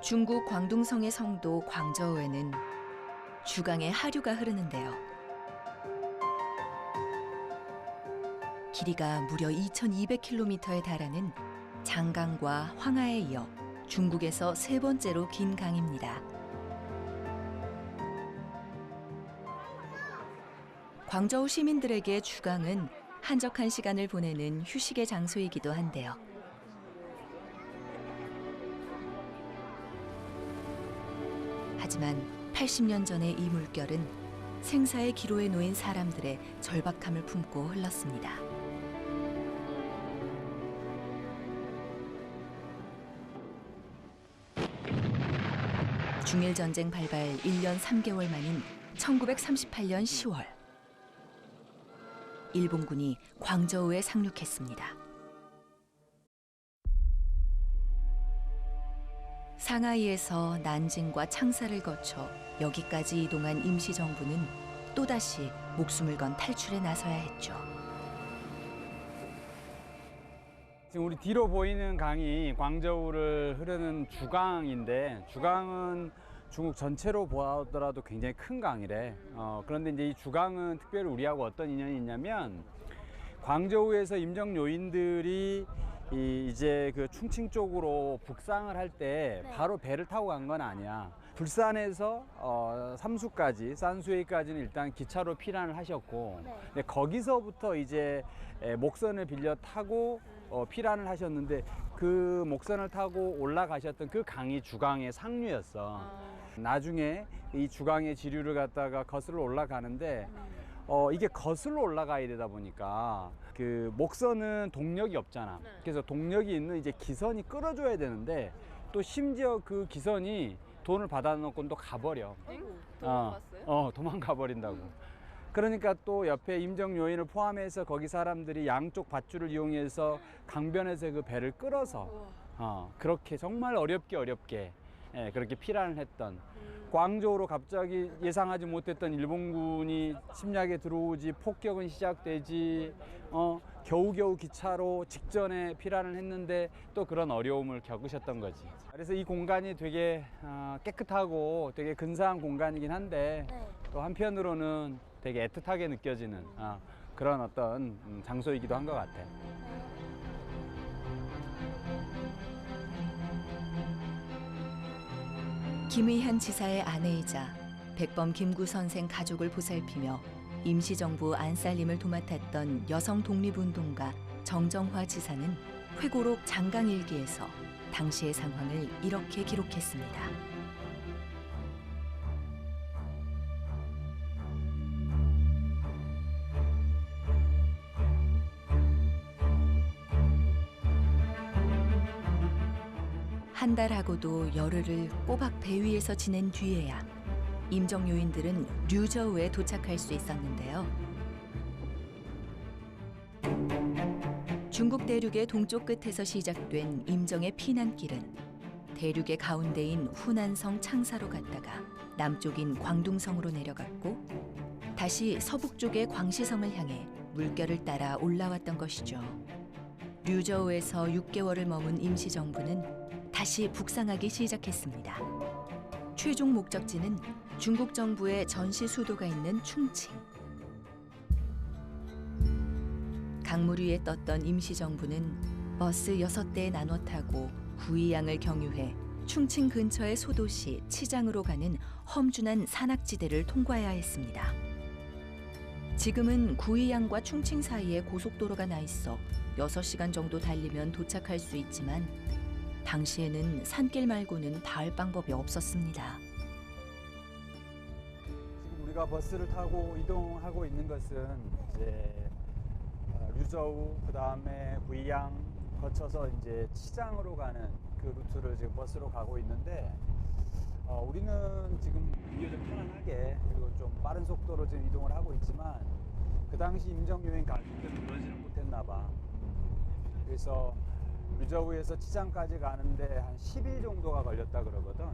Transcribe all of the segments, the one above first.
중국 광둥성의 성도 광저우에는 주강의 하류가 흐르는데요. 길이가 무려 2,200km에 달하는 장강과 황하에 이어 중국에서 세 번째로 긴 강입니다. 광저우 시민들에게 주강은 한적한 시간을 보내는 휴식의 장소이기도 한데요. 하지만 80년 전의 이 물결은 생사의 기로에 놓인 사람들의 절박함을 품고 흘렀습니다. 중일 전쟁 발발 1년 3개월 만인 1938년 10월 일본군이 광저우에 상륙했습니다. 상하이에서 난징과 창사를 거쳐 여기까지 이동한 임시정부는 또다시 목숨을 건 탈출에 나서야 했죠. 지금 우리 뒤로 보이는 강이 광저우를 흐르는 주강인데 주강은 중국 전체로 보더라도 굉장히 큰 강이래. 어, 그런데 이제 이 주강은 특별히 우리하고 어떤 인연이 있냐면 광저우에서 임정 요인들이 이 이제 그 충칭 쪽으로 북상을 할 때 네. 바로 배를 타고 간 건 아니야. 불산에서 어, 삼수까지 산수에까지는 일단 기차로 피난을 하셨고 네. 근데 거기서부터 이제 에, 목선을 빌려 타고 어, 피난을 하셨는데 그 목선을 타고 올라가셨던 그 강이 주강의 상류였어. 나중에 이 주강의 지류를 갖다가 거슬러 올라가는데 어, 이게 거슬러 올라가야 되다 보니까 그 목선은 동력이 없잖아. 네. 그래서 동력이 있는 이제 기선이 끌어줘야 되는데 또 심지어 그 기선이 돈을 받아놓고 또 가버려. 도망갔어요? 어, 어, 도망가 버린다고. 그러니까 또 옆에 임정 요인을 포함해서 거기 사람들이 양쪽 밧줄을 이용해서 강변에서 그 배를 끌어서 어, 그렇게 정말 어렵게 어렵게 예, 그렇게 피란을 했던 광저우로 갑자기 예상하지 못했던 일본군이 침략에 들어오지 폭격은 시작되지 어, 겨우겨우 기차로 직전에 피란을 했는데 또 그런 어려움을 겪으셨던 거지. 그래서 이 공간이 되게 어, 깨끗하고 되게 근사한 공간이긴 한데 네. 또 한편으로는 되게 애틋하게 느껴지는 어, 그런 어떤 음, 장소이기도 한 것 같아. 김의한 지사의 아내이자 백범 김구 선생 가족을 보살피며 임시정부 안살림을 도맡았던 여성 독립운동가 정정화 지사는 회고록 장강일기에서 당시의 상황을 이렇게 기록했습니다. 달하고도 열흘을 꼬박 배 위에서 지낸 뒤에야 임정 요인들은 류저우에 도착할 수 있었는데요. 중국 대륙의 동쪽 끝에서 시작된 임정의 피난길은 대륙의 가운데인 후난성 창사로 갔다가 남쪽인 광둥성으로 내려갔고 다시 서북 쪽의 광시성을 향해 물결을 따라 올라왔던 것이죠. 류저우에서 6개월을 머문 임시정부는 다시 북상하기 시작했습니다. 최종 목적지는 중국 정부의 전시 수도가 있는 충칭. 강물 위에 떴던 임시정부는 버스 6대에 나눠 타고 구이양을 경유해 충칭 근처의 소도시 치장으로 가는 험준한 산악지대를 통과해야 했습니다. 지금은 구이양과 충칭 사이에 고속도로가 나 있어 6시간 정도 달리면 도착할 수 있지만 당시에는 산길 말고는 닿을 방법이 없었습니다. 지금 우리가 버스를 타고 이동하고 있는 것은 이제 어, 류저우 그 다음에 구이양 거쳐서 이제 치장으로 가는 그 루트를 지금 버스로 가고 있는데 어, 우리는 지금 비교적 편안하게 그리고 좀 빠른 속도로 지금 이동을 하고 있지만 그 당시 임정요인 가족들은 그러지는 못했나 봐. 그래서 류저우에서 치장까지 가는데 한 10일 정도가 걸렸다 그러거든.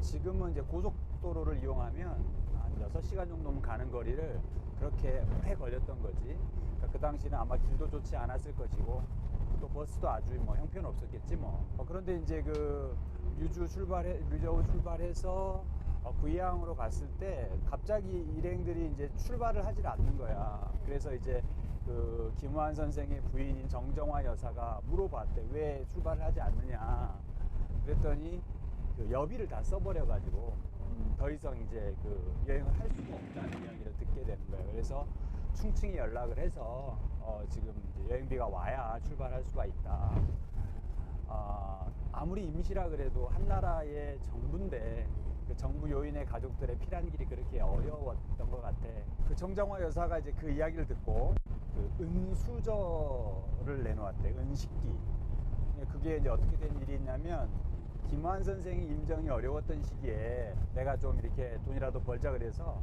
지금은 이제 고속도로를 이용하면 한 6시간 정도면 가는 거리를 그렇게 오래 걸렸던 거지. 그러니까 그 당시는 아마 길도 좋지 않았을 것이고 또 버스도 아주 뭐 형편 없었겠지 뭐. 어, 그런데 이제 그 유주 출발해 류저우 출발해서 어, 구이항으로 갔을 때 갑자기 일행들이 이제 출발을 하질 않는 거야. 그래서 이제 그 김우한 선생의 부인인 정정화 여사가 물어봤대. 왜 출발을 하지 않느냐. 그랬더니 그 여비를 다 써버려 가지고 음, 더 이상 이제 그 여행을 할 수가 없다는 이야기를 듣게 되는 거예요. 그래서 충칭히 연락을 해서 어, 지금 이제 여행비가 와야 출발할 수가 있다. 아, 아무리 임시라 그래도 한 나라의 정부인데 그 정부 요인의 가족들의 피난 길이 그렇게 어려웠던 것 같아. 그 정정화 여사가 이제 그 이야기를 듣고 그 은수저를 내놓았대. 은식기. 그게 이제 어떻게 된 일이 있냐면 김환 선생이 임정이 어려웠던 시기에 내가 좀 이렇게 돈이라도 벌자 그래서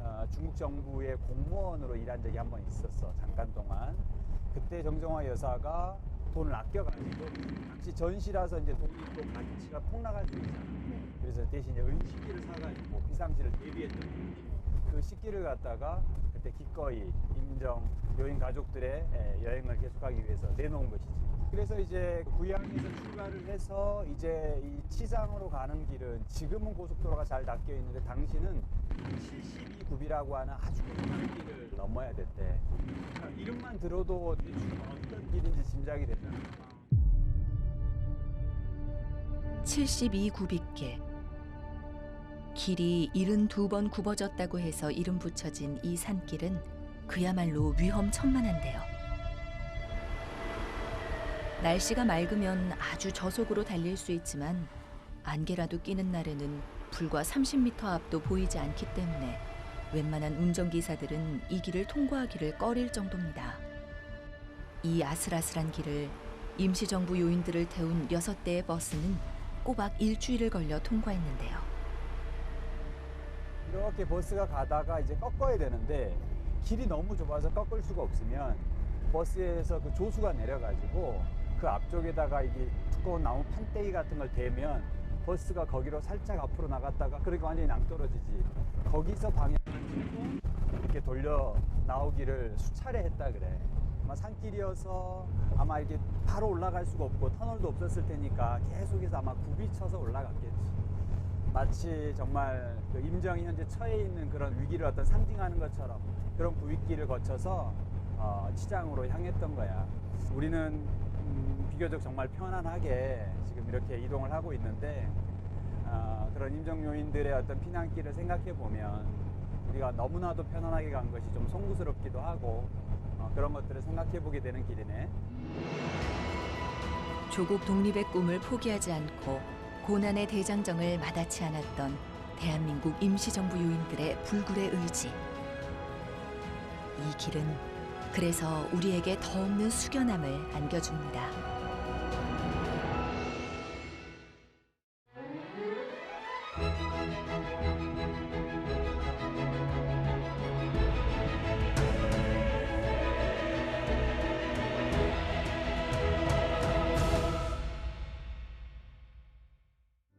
어, 중국 정부의 공무원으로 일한 적이 한 번 있었어 잠깐 동안 그때 정정화 여사가 돈을 아껴가지고 당시 전시라서 이제 돈이 또 가치가 폭락할 수 있잖아 그래서 대신 이제 은식기를 사가지고 비상시를 대비했던 거지 그 식기를 갖다가 그때 기꺼이 임정 요인 가족들의 예, 여행을 계속하기 위해서 내놓은 것이지. 그래서 이제 구양에서 출발을 해서 이제 이 치상으로 가는 길은 지금은 고속도로가 잘 닦여 있는데 당시는 72굽이라고 하는 아주 좁은 길을 넘어야 됐대. 자, 이름만 들어도 대충 어떤 길인지 짐작이 되잖아. 72구빗길. 길이 72번 굽어졌다고 해서 이름 붙여진 이 산길은 그야말로 위험천만한데요. 날씨가 맑으면 아주 저속으로 달릴 수 있지만 안개라도 끼는 날에는 불과 30m 앞도 보이지 않기 때문에 웬만한 운전기사들은 이 길을 통과하기를 꺼릴 정도입니다. 이 아슬아슬한 길을 임시정부 요인들을 태운 여섯 대의 버스는 꼬박 일주일을 걸려 통과했는데요. 이렇게 버스가 가다가 이제 꺾어야 되는데 길이 너무 좁아서 꺾을 수가 없으면 버스에서 그 조수가 내려가지고 그 앞쪽에다가 이게 두꺼운 나무 판때기 같은 걸 대면 버스가 거기로 살짝 앞으로 나갔다가 그렇게 완전히 낭떠러지지. 거기서 방향을 틀고 이렇게 돌려 나오기를 수차례 했다 그래. 아마 산길이어서 아마 이렇게 바로 올라갈 수가 없고 터널도 없었을 테니까 계속해서 아마 굽이 쳐서 올라갔겠지 마치 정말 그 임정이 현재 처해 있는 그런 위기를 어떤 상징하는 것처럼 그런 부위길을 거쳐서 어, 치장으로 향했던 거야. 우리는 음, 비교적 정말 편안하게 지금 이렇게 이동을 하고 있는데 어, 그런 임정 요인들의 어떤 피난길을 생각해 보면 우리가 너무나도 편안하게 간 것이 좀 송구스럽기도 하고 어, 그런 것들을 생각해 보게 되는 길이네. 조국 독립의 꿈을 포기하지 않고 고난의 대장정을 마다치 않았던 대한민국 임시정부 요인들의 불굴의 의지. 이 길은 그래서 우리에게 더 없는 숙연함을 안겨줍니다.